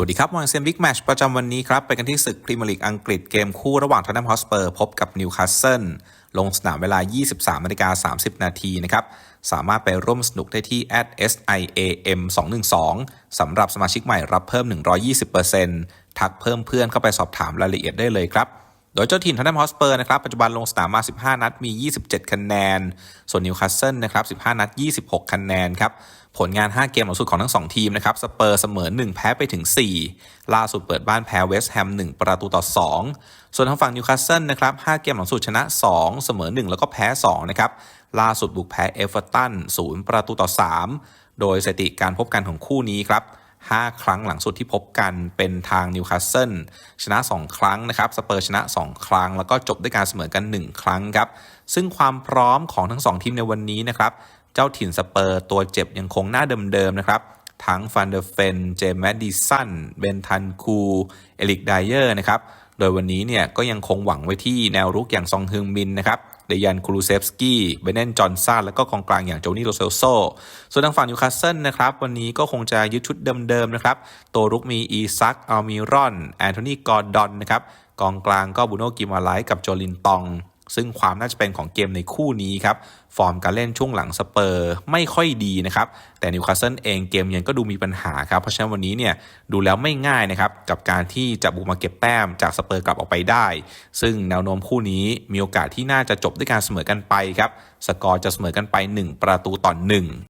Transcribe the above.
สวัสดีครับมองเซียนบิ๊กแมชประจำวันนี้ครับ ไปกันที่ศึกพรีเมียร์ลีกอังกฤษเกมคู่ระหว่างทอนแนมฮอสเปอร์พบกับนิวคาสเซิลลงสนามเวลา 23นาฬิกา30 นาทีนะครับ สามารถไปร่วมสนุกได้ที่ @siam 212สำหรับสมาชิกใหม่รับเพิ่ม 120%ทักเพิ่มเพื่อนเข้าไปสอบถามรายละเอียดได้เลยครับ โดยเจ้าถิ่นท o น n น a มฮอสเปอร์นะครับปัจจุบันลงสนามมา 15 นัดมี 27 คะแนน ส่วนนิวคาสเซิลนะครับ 15 นัด 26 คะแนนครับผลงาน 5 เกมหลังสุดของทั้ง 2 ทีมนะครับสเปอร์เสมอ 1 แพ้ไปถึง 4 ล่าสุดเปิดบ้านแพ้เวสต์แฮม 1 ประตูต่อ 2 ส่วนทางฝั่งนิวคาสเซิลนะครับ 5 เกมหลังสุดชนะ 2 เสมอ 1 แล้วก็แพ้ 2 นะครับ ล่าสุดบุกแพ้เอเวอร์ตัน 0 ประตูต่อ 3 โดยสถิติการพบกันของคู่นี้ครับ 5 ครั้งหลังสุดที่พบกันเป็นทางนิวคาสเซิลชนะ 2 ครั้งนะครับสเปอร์ชนะ 2 ครั้ง แล้วก็จบด้วยการเสมอกัน 1 ครั้งครับซึ่งความพร้อมของทั้ง 2 ทีมในวันนี้นะครับเจ้าถิ่นสเปอร์ตัวเจ็บยังคงหน้าเดิมๆนะครับทั้งฟันเดอร์เฟน เจมส์แมดดิสัน เบนทันคู เอลิกไดเออร์นะครับ โดยวันนี้เนี่ยก็ยังคงหวังไว้ที่แนวรุกอย่างซองฮึงมินนะครับ เดยันคูรูเซฟสกี้เบเนนจอห์นสันแล้วก็กองกลางอย่างโจนี่โรเซลโซ ส่วนทางฝั่งนิวคาสเซิลนะครับ วันนี้ก็คงจะยึดชุดเดิมๆนะครับ ตัวรุกมีอีซักอัลมิรอน แอนโทนีกอร์ดอนนะครับ กองกลางก็บูโนกิมาไลกับโจลินตอง ซึ่งความน่าจะเป็นของเกมในคู่นี้ครับ ฟอร์มการเล่นช่วงหลังสเปอร์ไม่ค่อยดีนะครับ แต่นิวคาสเซิลเองเกมยังก็ดูมีปัญหาครับ เพราะฉะนั้นวันนี้เนี่ยดูแล้วไม่ง่ายนะครับ กับการที่จะบุกมาเก็บแต้มจากสเปอร์กลับออกไปได้ ซึ่งแนวโน้มคู่นี้มีโอกาสที่น่าจะจบด้วยการเสมอกันไปครับ สกอร์จะเสมอกันไป 1 ประตูต่อ1